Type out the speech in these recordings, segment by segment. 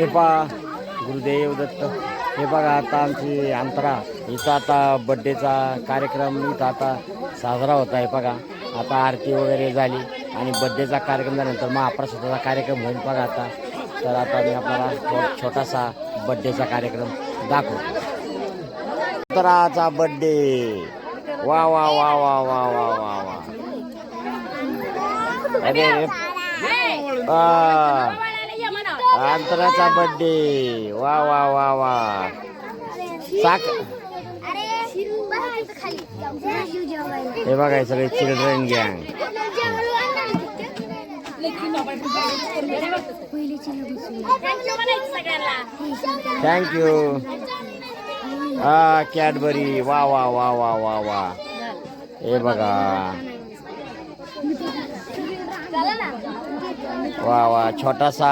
हे पा गुरुदेव दत्त. हे बघा आता आमची अंतरा इथं आता बड्डेचा कार्यक्रम इथं आता साजरा होत आहे बघा. आता आरती वगैरे झाली आणि बड्डेचा कार्यक्रम झाल्यानंतर महाप्रसादाचा कार्यक्रम होईल बघा आता. तर आता मी आपल्याला थो- छोटासा बड्डेचा कार्यक्रम दाखवतो अंतराचा बड्डे वा वा वा वा वा वा वा वा. अरे. अंतराचा बर्थडे वा वा वा वा. साक हे बघा सगळे चिल्ड्रन गँग थँक्यू हा कॅडबरी वा वा वा वा वा वा. हे बघा. वा वा. छोटासा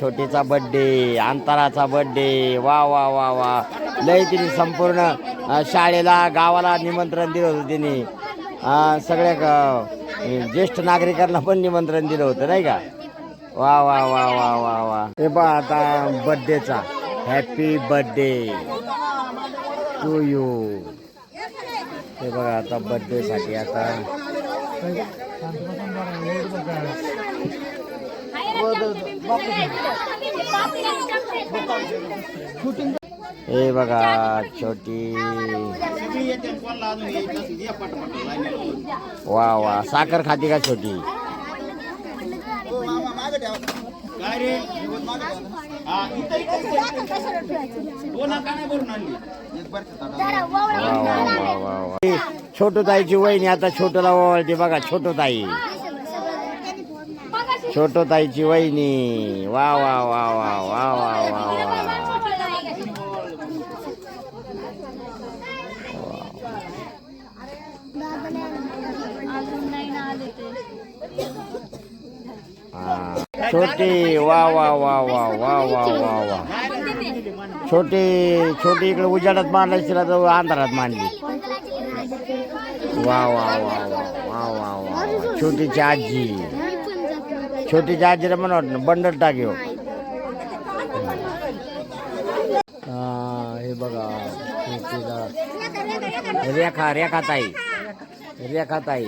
छोटीचा बड्डे अंतराचा बड्डे वा वा वा वा. लय तिने संपूर्ण शाळेला गावाला निमंत्रण दिलं होतं तिने. सगळ्या ग- ज्येष्ठ नागरिकांना पण निमंत्रण दिलं होतं नाही का? वा वा वा वा वा वा. हे बा आता बड्डेचा हॅपी बड्डे टू यू हे बघा आता बड्डेसाठी आता. हे बघा छोटी. वा वा. साखर खाती का छोटी? वा वा वा वा. वा छोटू ताईची वहिनी आता छोटूला ओवाळते बघा छोटू ताई छोटो ताईची वहिनी वा वा वा वा वा वा वा वा छोटी वा वा वा वा वा वा वा वा छोटी छोटी इकडे उजाडात मांडायची ना तर अंधारात मांडली वा वा वा वा वा वा वा छोटीची आजी छोटीची आजीला म्हणा वाटलं बंडल टाकीव हे बघा छोटीला रेखा रेखा ताई रेखा ताई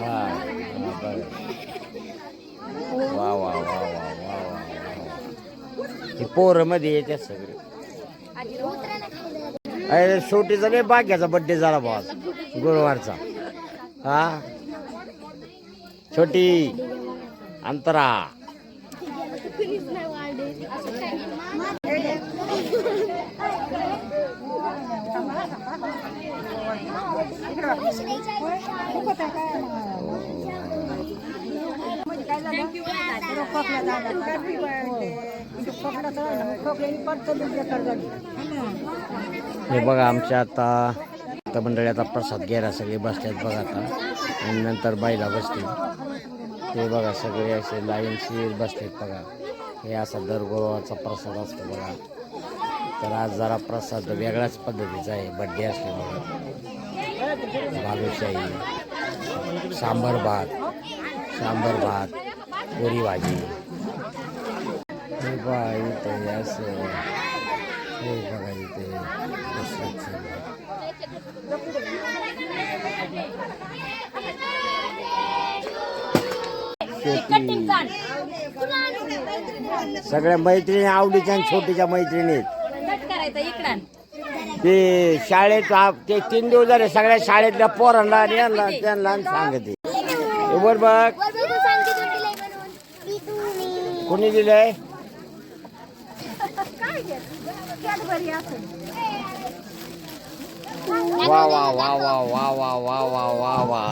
हा वा वा वा वा वा वा. हे पोरं मध्ये येते सगळे. अरे शेवटीचा नाही बाग्याचा बड्डे झाला बॉस गुरुवारचा. हा? छोटी अंतरा. हे बघा आमच्या आता आता मंडळी आता प्रसाद घ्यायला सगळे बसतात बघा आता. आणि नंतर बाईला बसतील. ते बघा सगळे असे लाईनशीर बसतात बघा. हे असा दर प्रसाद असतो बघा. तर आज जरा प्रसाद वेगळ्याच पद्धतीचा आहे. बड्डे असतो बघा. बालूशाही सांबर भात सांबर भात पुरी भाजी. हे बघा असं. हे बघा इथे. शेती. सगळ्या मैत्रिणी आवडीच्या आणि छोटीच्या मैत्रिणी आहेत. ते शाळेत ते तीन दिवस झाले सगळ्या शाळेतल्या पोरांना आणि यांना त्यांना सांगते बघ कोणी दिलंय वा वा वा वा वा वा वा वा वा वा